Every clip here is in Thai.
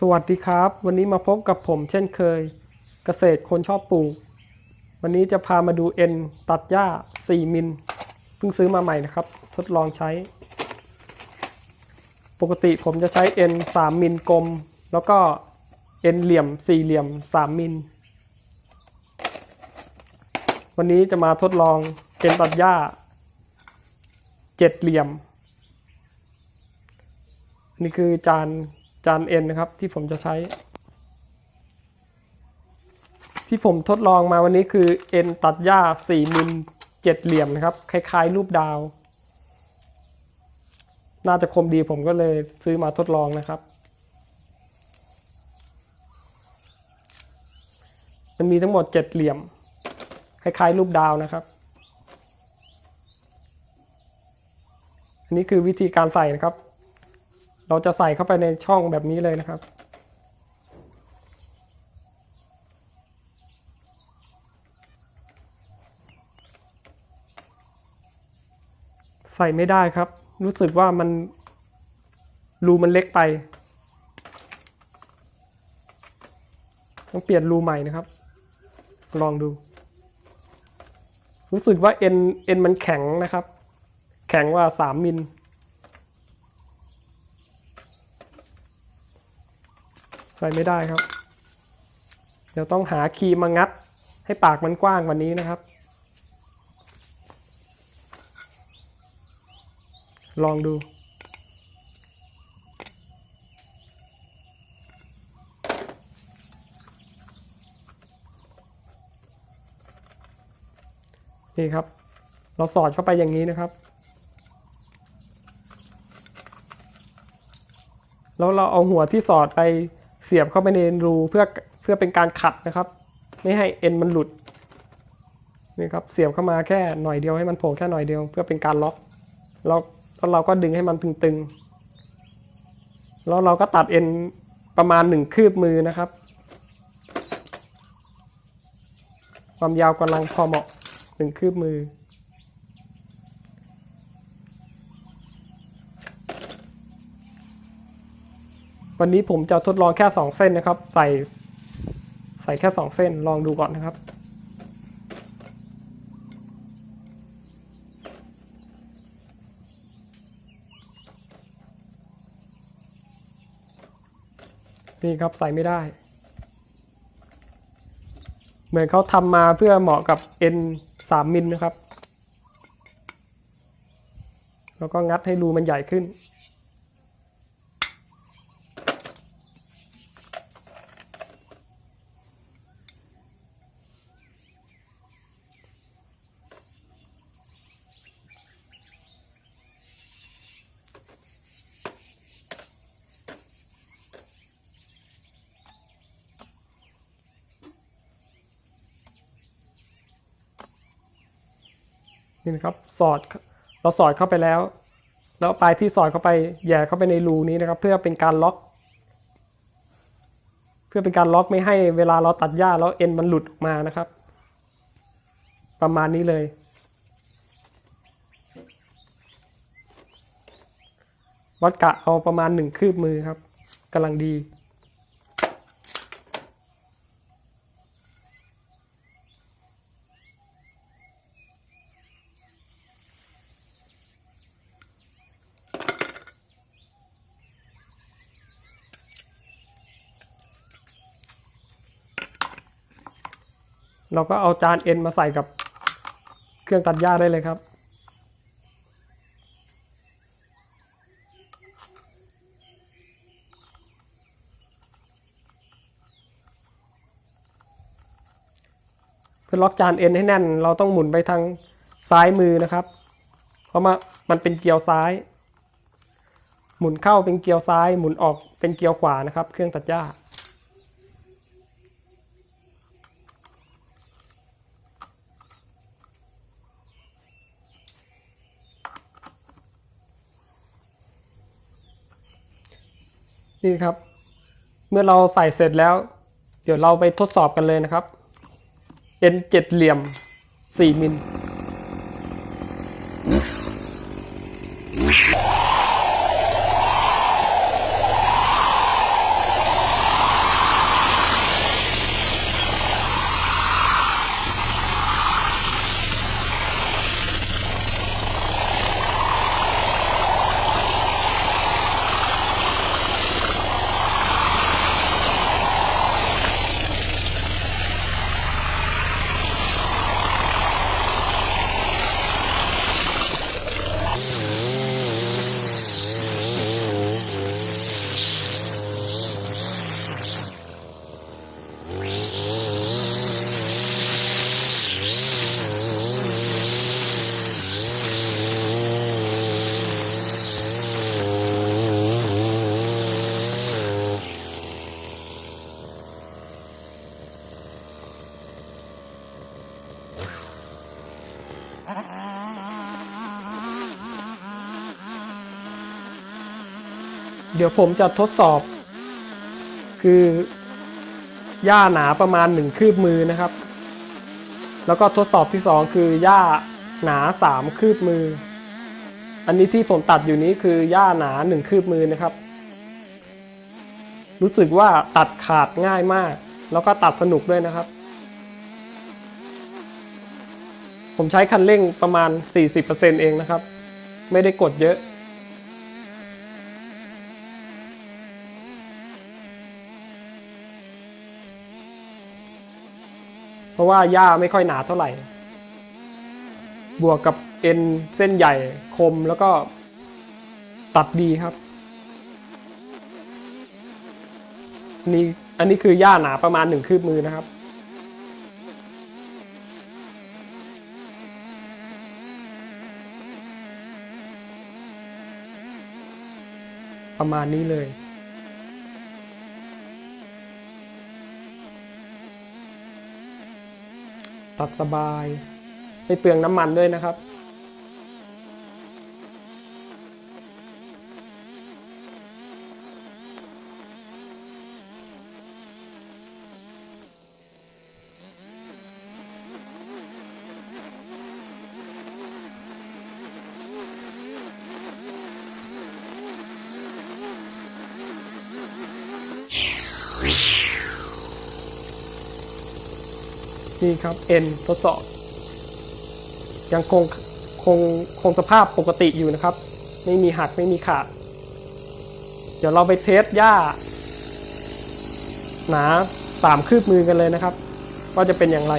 สวัสดีครับ วันนี้มาพบกับผมเช่นเคย เกษตรคนชอบปลูก วันนี้จะพามาดูเอ็นตัดหญ้า 4 มิลเพิ่งซื้อมาใหม่นะครับ ทดลองใช้ ปกติผมจะใช้เอ็น3มิลกลม แล้วก็เอ็นเหลี่ยม4เหลี่ยม 3 มิล วันนี้จะมาทดลองเอ็นตัดหญ้า7เหลี่ยม นี่คือจาน จานเอ็นนะครับที่ผมจะใช้ ที่ผมทดลองมาวันนี้คือเอ็นตัดหญ้า4มิลเจ็ดเหลี่ยมนะครับ คล้ายๆ รูปดาว น่าจะคมดีผมก็เลยซื้อมาทดลองนะครับ มันมีทั้งหมดเจ็ดเหลี่ยม คล้ายๆ รูปดาวนะครับอันนี้คือวิธีการใส่นะครับ เราจะใส่เข้าไปในช่องแบบนี้เลยนะครับ ใส่ไม่ได้ครับ รู้สึกว่ามันรูมันเล็กไป ต้องเปลี่ยนรูใหม่นะครับ ลองดู รู้สึกว่าเอ็นเอ็นมันแข็งนะครับ แข็งว่าสามมิล ใส่ไม่ได้ครับ เดี๋ยวต้องหาครีมมางัด ให้ปากมันกว้างกว่านี้นะครับ ลองดูนี่ครับ เราสอดเข้าไปอย่างนี้นะครับ แล้วเราเอาหัวที่สอดไป เสียบเข้าไปในรูเพื่อเพื่อเป็นการขัดนะครับ ไม่ให้เอ็นมันหลุดนี่ครับเสียบเข้ามาแค่หน่อยเดียวให้มันโผล่แค่หน่อยเดียว เพื่อเป็นการล็อกแล้วแล้วเราก็ดึงให้มันตึงๆแล้วเราก็ตัดเอ็นประมาณหนึ่งคืบมือนะครับ ความยาวกำลังพอเหมาะหนึ่งคืบมือ วันนี้ผมจะทดลองแค่สองเส้นนะครับ ใส่ใส่แค่สองเส้นลองดูก่อนนะครับ นี่ครับใส่ไม่ได้ เหมือนเขาทำมาเพื่อเหมาะกับ N 3มิลนะครับ แล้วก็งัดให้รูมันใหญ่ขึ้น นี่นะครับสอดเราสอดเข้าไปแล้ว แล้วปลายที่สอดเข้าไปแย่เข้าไปในรูนี้นะครับ เพื่อเป็นการล็อก เพื่อเป็นการล็อกไม่ให้เวลาเราตัดหญ้าแล้วเอ็นมันหลุดออกมานะครับ ประมาณนี้เลยวัดกะเอาประมาณหนึ่งคืบมือครับกำลังดี เราก็เอาจานเอ็นมาใส่กับเครื่องตัดหญ้าได้เลยครับ เพื่อล็อกจานเอ็นให้แน่น เราต้องหมุนไปทางซ้ายมือนะครับ เพราะมามันเป็นเกียวซ้าย หมุนเข้าเป็นเกียวซ้าย หมุนออกเป็นเกียวขวานะครับ เครื่องตัดหญ้า นี่ครับ เมื่อเราใส่เสร็จแล้ว เดี๋ยวเราไปทดสอบกันเลยนะครับ N เจ็ดเหลี่ยม 4 มิล เดี๋ยวผมจะทดสอบ คือหญ้าหนาประมาณหนึ่งคืบมือนะครับ แล้วก็ทดสอบที่สองคือหญ้าหนาสามคืบมือ อันนี้ที่ผมตัดอยู่นี้คือหญ้าหนาหนึ่งคืบมือนะครับ รู้สึกว่าตัดขาดง่ายมาก แล้วก็ตัดสนุกด้วยนะครับ ผมใช้คันเร่งประมาณ 40%เองนะครับ ไม่ได้กดเยอะ เพราะว่าหญ้าไม่ค่อยหนาเท่าไหร่ บวกกับเอ็นเส้นใหญ่คมแล้วก็ตัดดีครับนนี้อันนี้คือหญ้าหนาประมาณหนึ่งคืบมือนะครับ ประมาณนี้เลย ตัดสบาย ไม่เปลืองน้ำมันด้วยนะครับ นี่ครับ N ทดสอบ ยังคงคงคงสภาพปกติอยู่นะครับ ไม่มีหักไม่มีขาด เดี๋ยวเราไปเทสหญ้า หนาสามคืบมือกันเลยนะครับ ว่าจะเป็นอย่างไร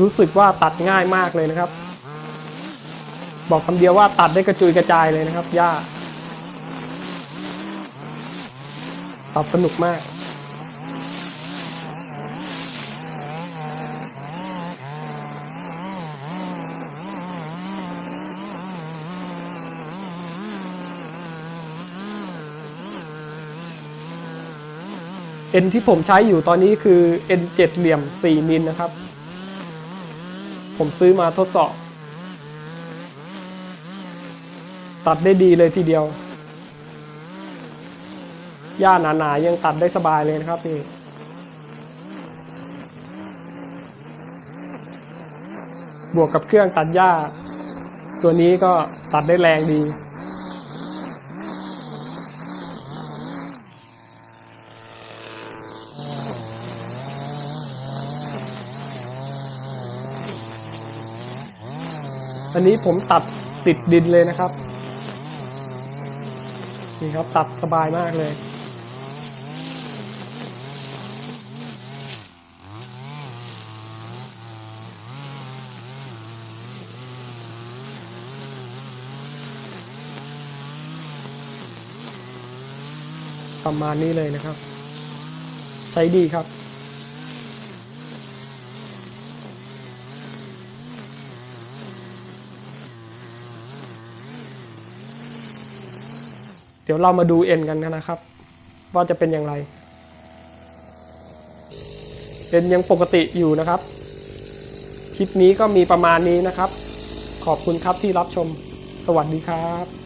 รู้สึกว่าตัดง่ายมากเลยนะครับ บอกคำเดียวว่าตัดได้กระจุยกระจายเลยนะครับหญ้าตัดสนุกมากเอ็นที่ผมใช้อยู่ตอนนี้คือเอ็นเจ็ดเหลี่ยม 4 มิลนะครับ ผมซื้อมาทดสอบ ตัดได้ดีเลยทีเดียว หญ้าหนาๆยังตัดได้สบายเลยนะครับนี่บวกกับเครื่องตัดหญ้า ตัวนี้ก็ตัดได้แรงดี อันนี้ผมตัดติดดินเลยนะครับ นี่ครับตัดสบายมากเลย ประมาณนี้เลยนะครับ ใช้ดีครับ เดี๋ยวเรามาดูเอ็นกันนะครับ ว่าจะเป็นอย่างไรเอ็นยังปกติอยู่นะครับ คลิปนี้ก็มีประมาณนี้นะครับ ขอบคุณครับที่รับชม สวัสดีครับ